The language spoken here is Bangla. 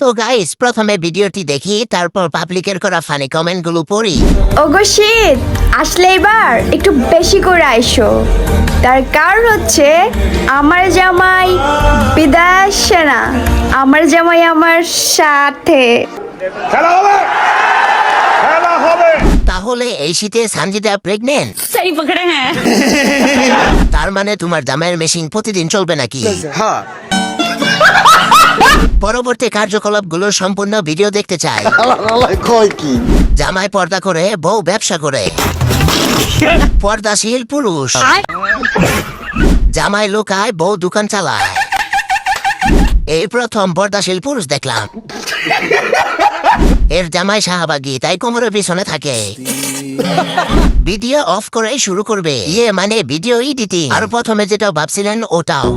তো গাইস প্রথমে ভিডিওটি দেখি তারপর পাবলিকের করা ফানি কমেন্টগুলো পড়ি। ওগো শীত আসলে এবার একটু বেশি করে আইসো। তার কারণ হচ্ছে আমার জামাই বিদাসে না। আমার জামাই আমার সাথে। খেলা হবে! খেলা হবে! তাহলে এই শীতে সানজিদা প্রেগনেন্ট সেই পকড়ে হ্যাঁ। তার মানে তোমার জামাইয়ের মেশিন প্রতিদিন চলবে নাকি? হ্যাঁ। পরবর্তী কার্যকলাপগুলোর সম্পূর্ণ ভিডিও দেখতে চাই। জামাই পর্দা করে বউ ব্যবসা করে। পর্দাশীল পুরুষ। জামাই লোকায় বউ দোকান চালায়। এই প্রথম পর্দাশীল পুরুষ দেখলাম। এর জামাই শাহবাগি তাই কোমরের পিছনে থাকে। ভিডিও অফ করে শুরু করবে। ইয়ে মানে ভিডিও এডিটিং। আর প্রথমে যেটা ভাবছিলেন ওটাও।